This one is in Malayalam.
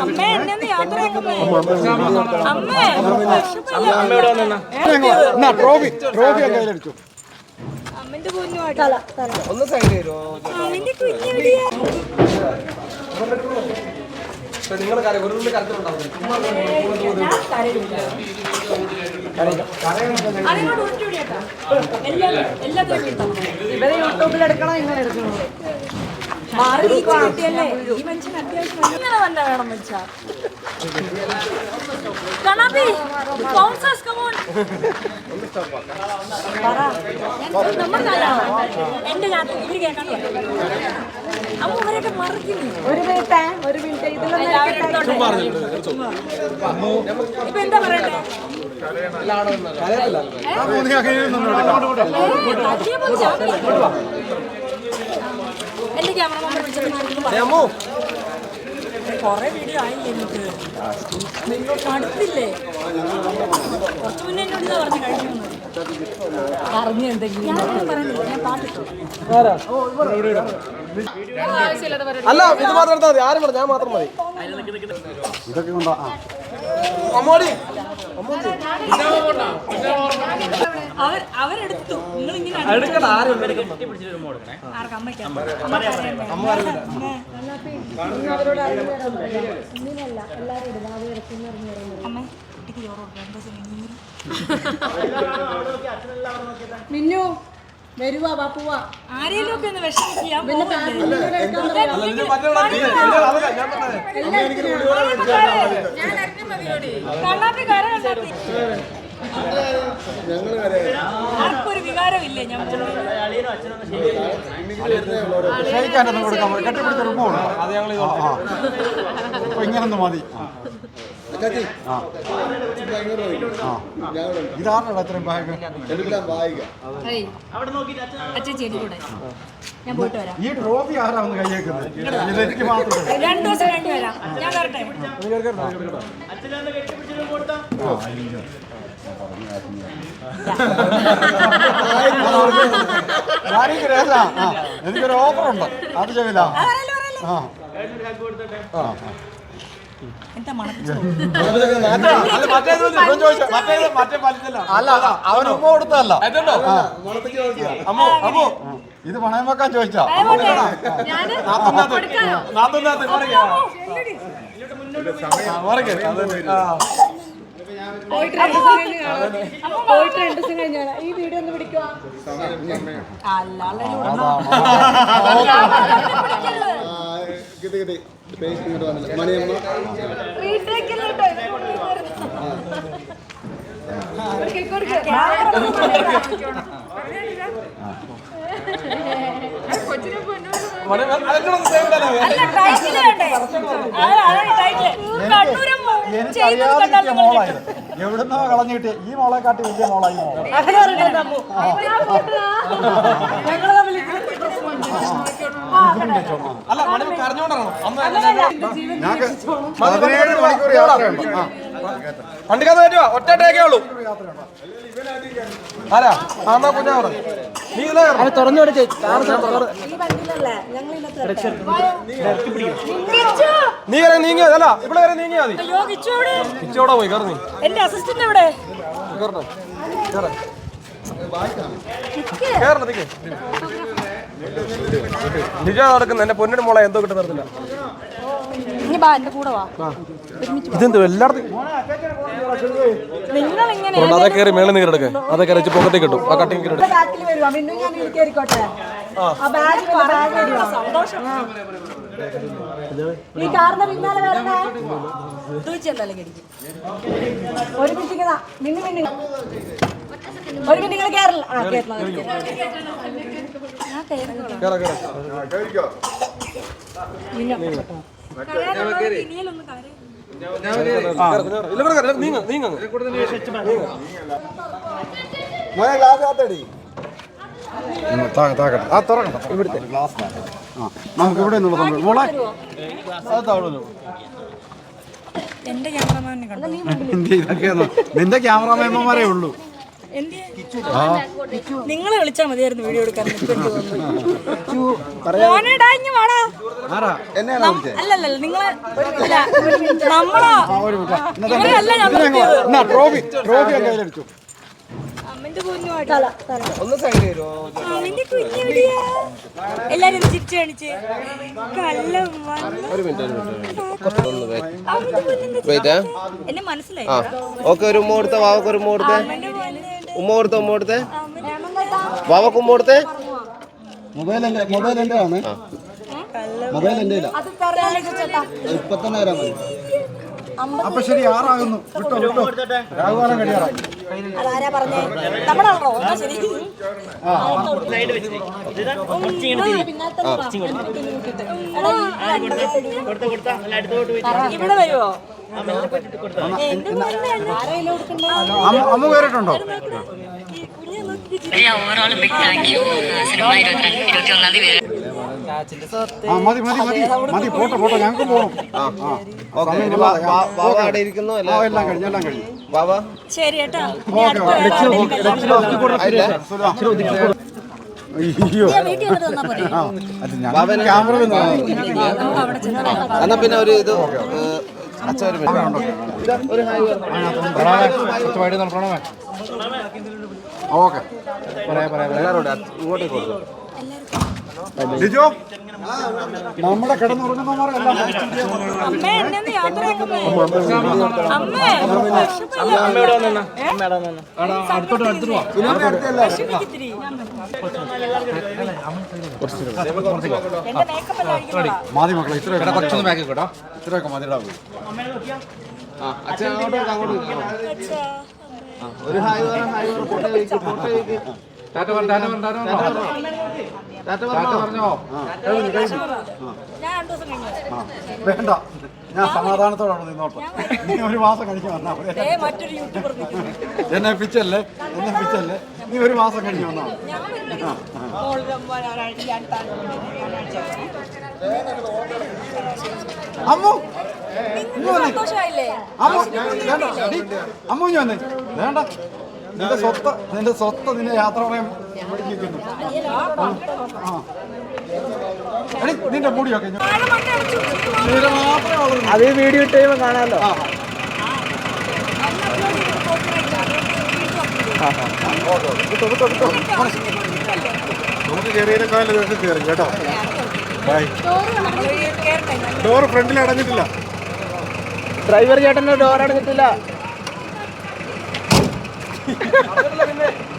അമ്മേ എന്നെ അമ്മേ ട്രോഫി ട്രോഫി ഒക്കെ കയ്യിലെടുത്തു അമ്മന്റെ ഒന്ന് സൈഡ് അവന്റെ ഉരുട്ടിവിടിയേട്ടാ. എല്ലാം എല്ലാം കേട്ടോ ഇവരെ യൂട്യൂബിൽ എടുക്കണം? ഇങ്ങനെ എടുക്കണം? മാറി കിട്ടിയല്ലേ ഈ മനുഷ്യൻ അത്യാവശ്യം ഇങ്ങനെ തന്നെ വേണം മനുഷ്യ. കണാബി ബൗൺസേഴ്സ് കം ഓൺ നമ്മൾ എന്റെ ഞാൻ ഇവർ കേൾക്കാൻ അമ്മ ഇവരൊക്കെ മറിക്കുന്നു ഒരു മിനിറ്റ് ഒരു മിനിറ്റ് ഇതിലൊന്നും ഇപ്പൊ എന്താ പറയണ്ടേ? ഏ, അധികം പോയി ചാടില്ല. എന്റെ ക്യാമറമാൻ വിളിച്ചപ്പോ കൊറേ വീഡിയോ ആയില്ലേ എനിക്ക് നിങ്ങൾക്ക് അടുത്തില്ലേ കുറച്ചു മുന്നേ എന്നോട് ഇതാ പറഞ്ഞു കഴിഞ്ഞു പറഞ്ഞു എന്തെങ്കിലും ഞാനൊന്നും പറയുന്നില്ല ഞാൻ പാട്ടിട്ടു അല്ല ഇത് മാത്രം എടുത്താൽ മതി. ആരും പറഞ്ഞു ഞാൻ മാത്രം മതി. ഇതൊക്കെ കൊണ്ടാ? അമ്മോടി. അവരെടുത്തു. നിങ്ങൾ ഇങ്ങനെ മിന്നു. വരുവാ വാപ്പുവാ ആരെയും ഒക്കെ ഒന്ന് വിഷമിക്കാൻ കണ്ണാപ്പി കര കണ്ണാപ്പി ആർക്കൊരു വികാരമില്ലേ ഞാൻ കൊടുക്കാൻ. കെട്ടിപ്പിടിച്ച അത് ഞങ്ങൾ ഇങ്ങനൊന്നും മതി. ബാഗ് വരാം. ഈ ട്രോഫി ആരാ ഒന്ന് കൈയേക്കുന്നത് ഇതെനിക്ക് ആ എനിക്കൊരു ഓഫർ ഉണ്ട്. അത് ചെയ്യില്ല ആ ആ. എന്താ അല്ല മറ്റേത് ഇവൻ ചോദിച്ചോ മറ്റേത് മറ്റേ പലിച്ചല്ല അല്ല അവൻ ഉമ്മ കൊടുത്തതല്ല ഇത് പണയം വെക്കാൻ ചോദിച്ചാ നാത്തുനാത്ത് നാത്തുനാത്ത് മറക്കേ പോയിട്ട് രണ്ട് ദിവസം കഴിഞ്ഞാണ്. ഈ വീഡിയോ ഒന്ന് പിടിക്കുക അതാണ് ടൈറ്റിൽ കണ്ണൂരം എനിക്കറിയാതിരിക്കുക മോളായത് എവിടുന്നോ കളഞ്ഞിട്ട് ഈ മോളെ കാട്ടി വലിയ മോളായി അല്ല പതിനേഴ് മണിക്കൂർ യാത്രയുണ്ട്. ആ. വണ്ടിക്കകത്ത് ഒറ്റ ടേക്കേ ഉള്ളൂ. ആരാ? ആന്നാ കുഞ്ഞാ പറ നീ ഇതിലെ. തുറന്നു നീ വരെ നീങ്ങിയാ? അല്ല ഇവിടെ വരെ നീങ്ങിയാ മതി. ഇച്ചോടെ പോയി കയറി നീ. എന്റെ അസിസ്റ്റന്റ് എവിടെ? കയറണം. കയറ. കയറണം നിജ നടക്കുന്ന. എന്റെ പൊന്നിന് മോളെ എന്തോ കിട്ടുന്ന വാ. ഇതെന്തോ എല്ലായിടത്തും നിങ്ങൾ ഇങ്ങനെ ഉണ്ട്. അതേ കയറി മേളിൽ നിന്ന് കയറെടുക്ക് അതേ കയറി പൊക്കത്തേക്ക് കിട്ടും ആ കട്ടിങ് സന്തോഷം. ഈ കാറിന്റെ പിന്നാലെ വരണേ തൂച്ചല്ലേ കടിക്കും ഒരു മിനിറ്റ് മിന്നു മിന്നു. ഒരു മിനിറ്റ് നിങ്ങൾ കേരള ആ കേരള നമുക്ക് ഇവിടെ നിന്നുള്ള മോളെ. അത് നിന്റെ ക്യാമറാമാൻമാരേ ഉള്ളൂ? നിങ്ങളെ വിളിച്ചാൽ മതിയായിരുന്നു വീഡിയോ എടുക്കാൻ അല്ലല്ല നിങ്ങളെ അല്ല, നമ്മളാ ഞാൻ എല്ലാരും ഒന്ന് ചിരിച്ചു കാണിച്ച്. കള്ളം ഒരു മിനിറ്റ് ഒരു മിനിറ്റ് ഒന്ന് വെയിറ്റ് വെയിറ്റ് എന്നെ മനസ്സിലായി ഓക്കെ ഒരു ഉമ്മ കൊടുത്തേ വാവക്ക് ഒരു മോനെ ഉമ്മ കൊടുത്തേ ഉമ്മ കൊടുത്തേ? വാവക്ക് ഉമ്മ കൊടുത്തേ? മൊബൈൽ എന്റെ മൊബൈൽ ആണ് മൊബൈൽ ഇപ്പൊ തന്നെ വരാൻ മതി. അപ്പൊ ശരി ആറാകുന്നു. വിട്ടോ വിട്ടോ. രാഘുകാലം കഴിയാറായി അതാരാ പറഞ്ഞേ? നമ്മളാണോ? എന്നാ ശരി. ഇവിടെ വരുവോ? അമ്മ കയറിയിട്ടുണ്ടോ? മതി മതി മതി. മതി പോട്ടെ പോട്ടെ. ഞങ്ങൾക്ക് പോകണം ആ എല്ലാം കഴിഞ്ഞു എല്ലാം കഴിഞ്ഞു. വാവ. ശരി കേട്ടാ. എന്നാ പിന്നെ ഒരു ഇത് അച്ഛൻ ഒരു മിനിറ്റ്. ഇതാ, ഒരു ഹായ് പറഞ്ഞു. ഓക്കെ. എല്ലാവരോടും ഇങ്ങോട്ടേക്ക് കൊടുത്തു ലിജോ നമ്മുടെ അഴിക്കണോടാ. മതി മക്കളെ ഇത്രയൊക്കെ കുറച്ചൊന്ന് ബാക്കി കേട്ടോ ഇത്രയൊക്കെ മതിടാ ആ അച്ഛൻ അങ്ങോട്ട് അങ്ങോട്ട് ഒരു hi hi photo photo tata പറഞ്ഞോ രണ്ടു ദിവസം കഴിഞ്ഞു ആ വേണ്ട. ഞാൻ സമാധാനത്തോടെ അവിടെ നിന്നോട്ടെ. നീ ഒരു മാസം കഴിഞ്ഞ് വന്നാൽ എന്നെ പിച്ചല്ലേ? എന്നെ പിച്ചല്ലേ? നീ ഒരു മാസം കഴിഞ്ഞ് വന്നാൽ അമ്മ അമ്മു ഞാൻ വേണ്ട. നിന്റെ സ്വത്ത് നിന്റെ സ്വത്ത് നിന്റെ യാത്ര പറയാൻ നിന്റെ മുടിയൊക്കെ അത് വീഡിയോ ഇട്ട് കഴിയുമ്പോൾ കാണാമല്ലോ. നമുക്ക് ദിവസം കയറി കേട്ടോ. ബൈ ഡോർ ഫ്രണ്ടിൽ അടഞ്ഞിട്ടില്ല. ഡ്രൈവർ ചേട്ടന്റെ ഡോർ അടഞ്ഞിട്ടില്ല.